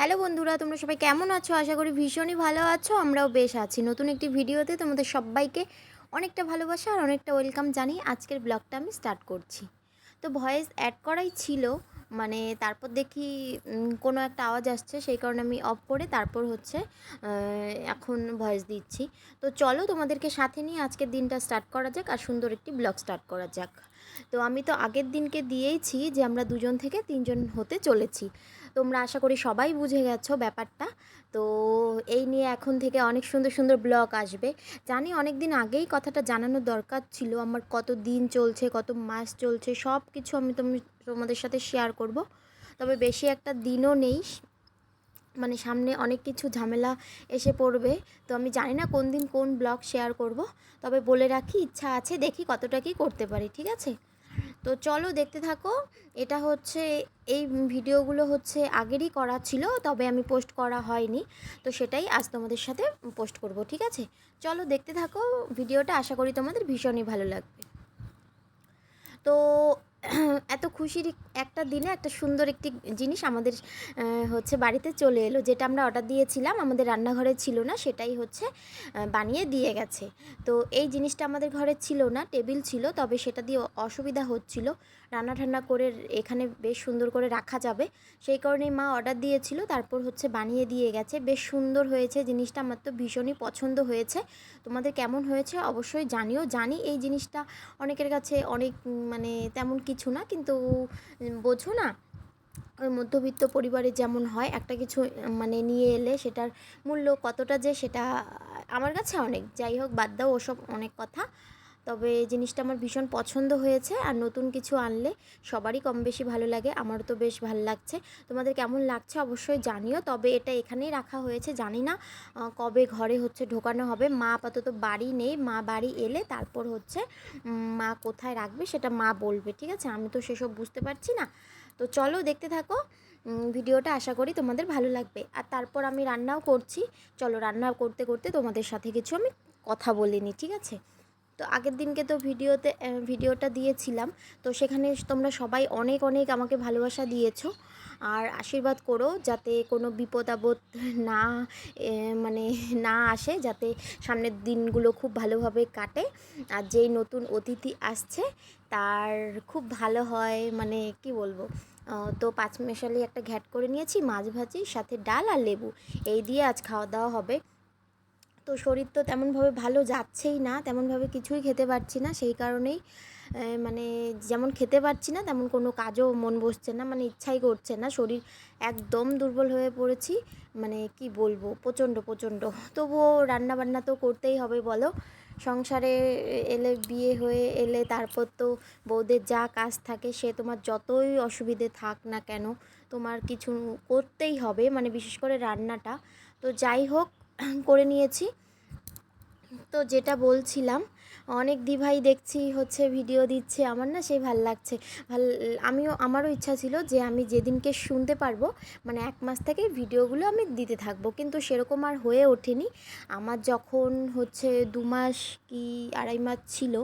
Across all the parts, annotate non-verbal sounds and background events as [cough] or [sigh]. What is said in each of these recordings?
Hello বন্ধুরা, তোমরা সবাই কেমন আছো? আশা করি ভীষণই ভালো আছো। আমরাও বেশ আছি। নতুন একটি ভিডিওতে তোমাদের সবাইকে অনেকটা ভালোবাসা আর অনেকটা ওয়েলকাম জানিয়ে আজকের ব্লগটা আমি স্টার্ট করছি। তো ভয়েস অ্যাড করাই ছিল মানে তারপর দেখি কোনো একটা আওয়াজ আসছে, সেই কারণে আমি অফ করে তারপর হচ্ছে এখন ভয়েস দিচ্ছি। তো চলো তোমাদেরকে সাথে নিয়ে আজকের দিনটা স্টার্ট করা যাক আর সুন্দর একটি ব্লগ স্টার্ট করা যাক। তো আমি তো আগের দিনকে দিয়েইছি যে আমরা দুজন থেকে তিনজন হতে চলেছি। তোমরা আশা করি সবাই বুঝে গেছো ব্যাপারটা। তো এই নিয়ে এখন থেকে অনেক সুন্দর সুন্দর ব্লগ আসবে। জানি অনেক দিন আগেই কথাটা জানানোর দরকার ছিল, আমার কত দিন চলছে, কত মাস চলছে সব কিছু আমি তুমি, তোমাদের সাথে শেয়ার করব। তবে বেশি একটা দিনও নেই। মানে সামনে অনেক কিছু ঝামেলা এসে পড়বে। তো আমি জানি না কোন দিন কোন ব্লগ শেয়ার করব। তবে বলে রাখি, ইচ্ছা আছে দেখি কতটা কি করতে পারি, ঠিক আছে? তো চলো দেখতে থাকো। এটা হচ্ছে, এই ভিডিওগুলো হচ্ছে আগেরই করা ছিল, তবে আমি পোস্ট করা হয়নি। তো সেটাই আজ তোমাদের সাথে পোস্ট করব, ঠিক আছে? চলো দেখতে থাকো, ভিডিওটা আশা করি তোমাদের ভীষণই ভালো লাগবে। তো [clears throat] এত খুশির একটা দিনে একটা সুন্দর একটি জিনিস আমাদের হচ্ছে বাড়িতে চলে এলো। যেটা আমরা অর্ডার দিয়েছিলাম, আমাদের রান্নাঘরে ছিল না, সেটাই হচ্ছে বানিয়ে দিয়ে গেছে। তো এই জিনিসটা আমাদের ঘরে ছিল না, টেবিল ছিল, তবে সেটা দিয়ে অসুবিধা হচ্ছিল। রান্না ঠান্না করে এখানে বেশ সুন্দর করে রাখা যাবে। সেই কারণেই মা অর্ডার দিয়েছিল, তারপর হচ্ছে বানিয়ে দিয়ে গেছে। বেশ সুন্দর হয়েছে, জিনিসটা আমার তো ভীষণই পছন্দ হয়েছে। তোমাদের কেমন হয়েছে অবশ্যই জানিও। জানি এই জিনিসটা অনেকের কাছে অনেক মানে তেমন কিছু না, কিন্তু বোঝো না, ওই মধ্যবিত্ত পরিবারে যেমন হয়, একটা কিছু মানে নিয়ে এলে সেটার মূল্য কতটা যে সেটা আমার কাছে অনেক। যাই হোক, বাদ দাও ওসব অনেক কথা। তবে জিনিসটা আমার ভীষণ পছন্দ হয়েছে আর নতুন কিছু আনলে সবারই কম বেশি ভালো লাগে। আমারও তো বেশ ভালো লাগছে। তোমাদের কেমন লাগছে অবশ্যই জানিও। তবে এটা এখানেই রাখা হয়েছে। জানি না কবে ঘরে হচ্ছে ঢোকানো হবে। মা আপাতত বাড়ি নেই। মা বাড়ি এলে তারপর হচ্ছে মা কোথায় রাখবে সেটা মা বলবে, ঠিক আছে? আমি তো সেসব বুঝতে পারছি না। তো চলো দেখতে থাকো। ভিডিওটা আশা করি তোমাদের ভালো লাগবে। আর তারপর আমি রান্নাও করছি। চলো রান্না করতে করতে তোমাদের সাথে কিছু আমি কথা বলিনি ঠিক আছে? তো আগের দিনকে তো ভিডিওতে ভিডিওটা দিয়েছিলাম। তো সেখানে তোমরা সবাই অনেক অনেক আমাকে ভালোবাসা দিয়েছ। আর আশীর্বাদ করো যাতে কোনো বিপদ আপদ না মানে না আসে, যাতে সামনের দিনগুলো খুব ভালোভাবে কাটে। আর যেই নতুন অতিথি আসছে, তার খুব ভালো হয় মানে কি বলব? তো পাঁচ মেশালি একটা ঘ্যাট করে নিয়েছি, মাছ ভাজি, সাথে ডাল আর লেবু। এই দিয়ে আজ খাওয়া দাওয়া হবে। তো শরীর তো তেমনভাবে ভালো যাচ্ছেই না, তেমনভাবে কিছুই খেতে পারছি না, সেই কারণেই মানে যেমন খেতে পারছি না, তেমন কোনো কাজও মন বসছে না মানে ইচ্ছাই করছে না, শরীর একদম দুর্বল হয়ে পড়েছি মানে কি বলব, প্রচণ্ড প্রচণ্ড। তবুও রান্না বান্না তো করতেই হবে বলো, সংসারে এলে বিয়ে হয়ে এলে তারপর তো বউদের যা কাজ থাকে, সে তোমার যতই অসুবিধে থাক না কেন, তোমার কিছু করতেই হবে মানে বিশেষ করে রান্নাটা। তো যাই হোক করে নিয়েছি। তো যেটা বলছিলাম, অনেক দিভাই দেখছি, হচ্ছে ভিডিও দিচ্ছে, আমার না সেই ভালো লাগছে। ভালো, আমিও, আমারও ইচ্ছা ছিল যে আমি যেদিনকে শুনতে পারব মানে এক মাস থেকে ভিডিওগুলো আমি দিতে থাকব, কিন্তু সেরকম আর হয়ে ওঠেনি। আমার যখন হচ্ছে দু মাস কি আড়াই মাস ছিল,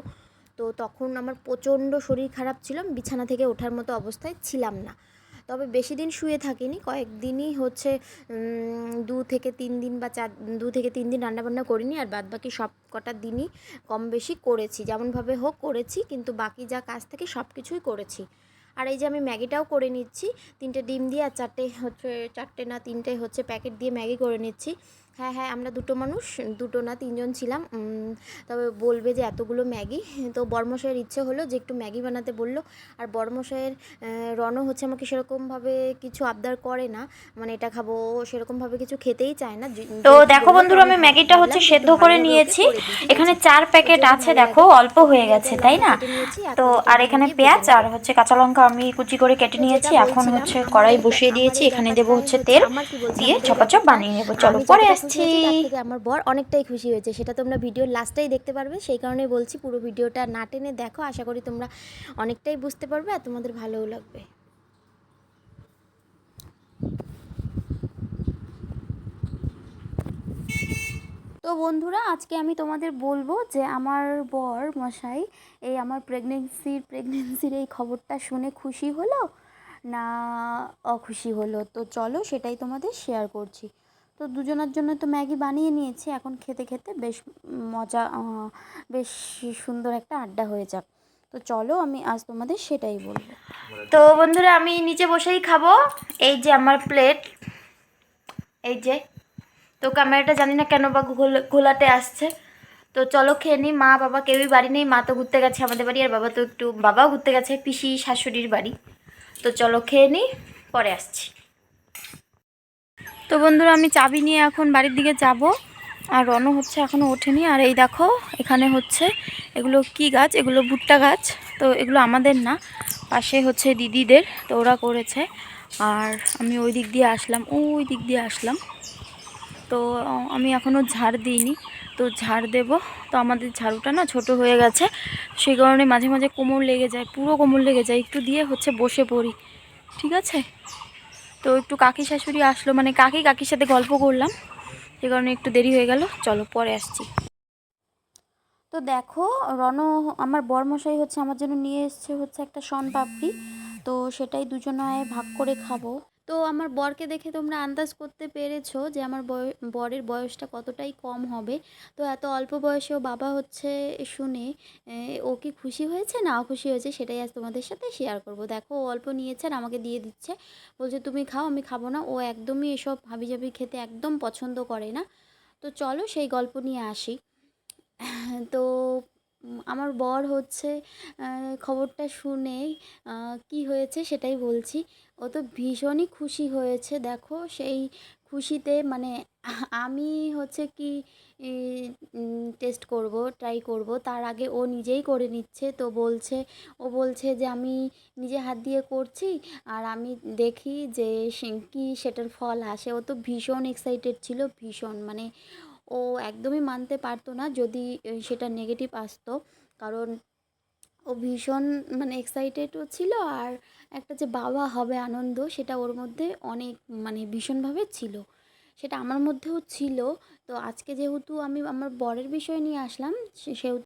তো তখন আমার প্রচণ্ড শরীর খারাপ ছিল বিছানা থেকে ওঠার মতো অবস্থায় ছিলাম না। তবে বেশি দিন শুয়ে থাকিনি, কয়েকদিনই হচ্ছে দু থেকে তিন দিন বা চার, দু থেকে তিন দিন রান্নাবান্না করিনি আর বাদ বাকি সব কটা দিনই কম বেশি করেছি যেমনভাবে হোক করেছি, কিন্তু বাকি যা কাজ থেকে সব কিছুই করেছি। আর এই যে আমি ম্যাগিটাও করে নিচ্ছি, তিনটে ডিম দিয়ে আর চারটে হচ্ছে, চারটে না তিনটে হচ্ছে প্যাকেট দিয়ে ম্যাগি করে নিচ্ছি। হ্যাঁ হ্যাঁ আমরা দুটো মানুষ দুটো না তিনজন ছিলাম। তবে বলবে যে এতগুলো ম্যাগি। তো বর্মশাইয়ের ইচ্ছে হলো যে একটু ম্যাগি বানাতে বলল। আর বর্মশাইয়ের রনও হচ্ছে আমাকে সেরকমভাবে কিছু আবদার করে না। মানে এটা খাব সেরকমভাবে কিছু খেতেই চায় না। তো দেখো বন্ধুরা আমি ম্যাগিটা হচ্ছে সেদ্ধ করে নিয়েছি। এখানে চার প্যাকেট আছে দেখো অল্প হয়ে গেছে তাই না? তো আর এখানে পেঁয়াজ আর হচ্ছে কাঁচা লঙ্কা আমি কুচি করে কেটে নিয়েছি। এখন হচ্ছে কড়াই বসিয়ে দিয়েছি এখানে দেবো হচ্ছে তেল দিয়ে চপাচপ বানিয়ে নেব। চলো পরে আসছি তার থেকে আমার বর অনেকটাই খুশি হয়েছে। সেটা তোমরা ভিডিওর লাস্টেই দেখতে পারবে। সেই কারণে বলছি পুরো ভিডিওটা না টেনে দেখো। আশা করি তোমরা অনেকটাই বুঝতে পারবে আর তোমাদের ভালোও লাগবে। তো বন্ধুরা আজকে আমি তোমাদের বলব যে আমার বর মশাই এই আমার প্রেগনেন্সির প্রেগনেন্সির এই খবরটা শুনে খুশি হলো না অখুশি হলো? তো চলো সেটাই তোমাদের শেয়ার করছি। তো দুজনের জন্য তো ম্যাগি বানিয়ে নিয়েছি। এখন খেতে খেতে বেশ মজা বেশ সুন্দর একটা আড্ডা হয়ে যাক। তো চলো আমি আজ তোমাদের সেটাই বলব। তো বন্ধুরা আমি নিচে বসেই খাব। এই যে আমার প্লেট, এই যে। তো ক্যামেরাটা জানি না কেন বা ঘোল- ঘোলাটে আসছে। তো চলো খেয়ে নিই। মা, বাবা কেউই বাড়ি নেই। মা তো ঘুরতে গেছে আমাদের বাড়ি, আর বাবা তো একটু, বাবাও ঘুরতে গেছে, পিসি, শাশুড়ির বাড়ি। তো চলো খেয়ে নিই, পরে আসছি। তো বন্ধুরা, আমি চাবি নিয়ে এখন বাড়ির দিকে যাব। আর রনও হচ্ছে এখনও ওঠেনি। আর এই দেখো, এখানে হচ্ছে এগুলো কি গাছ? এগুলো ভুট্টা গাছ। তো এগুলো আমাদের না, পাশে হচ্ছে দিদিদের, তো ওরা করেছে। আর আমি ওই দিক দিয়ে আসলাম, ওই দিক দিয়ে আসলাম। তো, আমি এখনও ঝাড় দিইনি। তো ঝাড় দেব। তো আমাদের ঝাড়ুটা না ছোট হয়ে গেছে। সেই কারণে মাঝে মাঝে কোমর লেগে যায়, পুরো কোমর লেগে যায়। একটু দিয়ে হচ্ছে বসে পড়ি। ঠিক আছে? তো একটু কাকি শাশুড়ি আসলো মানে কাকি কাকির সাথে গল্প করলাম। সে কারণে একটু দেরি হয়ে গেল। চলো, পরে আসছি। তো দেখো রণ আমার বরমশাই হচ্ছে, আমার জন্য নিয়ে এসছে হচ্ছে একটা শন পাপড়ি। তো সেটাই দুজনায় ভাগ করে খাব। তো আমার বরকে দেখে তোমরা আন্দাজ করতে পেরেছ যে আমার বরের বয়সটা কতটাই কম হবে। তো এত অল্প বয়সেও বাবা হচ্ছে শুনে ও কি খুশি হয়েছে না খুশি হয়েছে সেটাই আজ তোমাদের সাথে শেয়ার করব। দেখো ও অল্প নিয়েছে আর আমাকে দিয়ে দিচ্ছে। বলছে, তুমি খাও, আমি খাব না। ও একদমই এসব হাবিজাবি খেতে একদম পছন্দ করে না। তো চলো সেই গল্প নিয়ে আসি। তো আমার বর হচ্ছে খবরটা আহ, কি হয়েছে সেটাই বলছি। ও তো ভীষণই খুশি হয়েছে দেখো সেই খুশিতে মানে আমি হচ্ছে কি টেস্ট করব ট্রাই করব। তার আগে ও নিজেই করে নিচ্ছে তো বলছে ও বলছে যে আমি নিজে হাত দিয়ে করছি আর আমি দেখি যে কি সেটার ফল আসে। ও তো ভীষণ এক্সাইটেড ছিল ভীষণ মানে ও একদমই মানতে পারতো না যদি সেটা নেগেটিভ আসতো। কারণ ও ভীষণ মানে এক্সাইটেডও ছিল আর একটা যে বাবা হবে আনন্দ, সেটা ওর মধ্যে অনেক মানে ভীষণভাবে ছিল। সেটা আমার মধ্যেও ছিল। তো আজকে যেহেতু আমি আমার বরের বিষয় নিয়ে আসলাম সেহেতু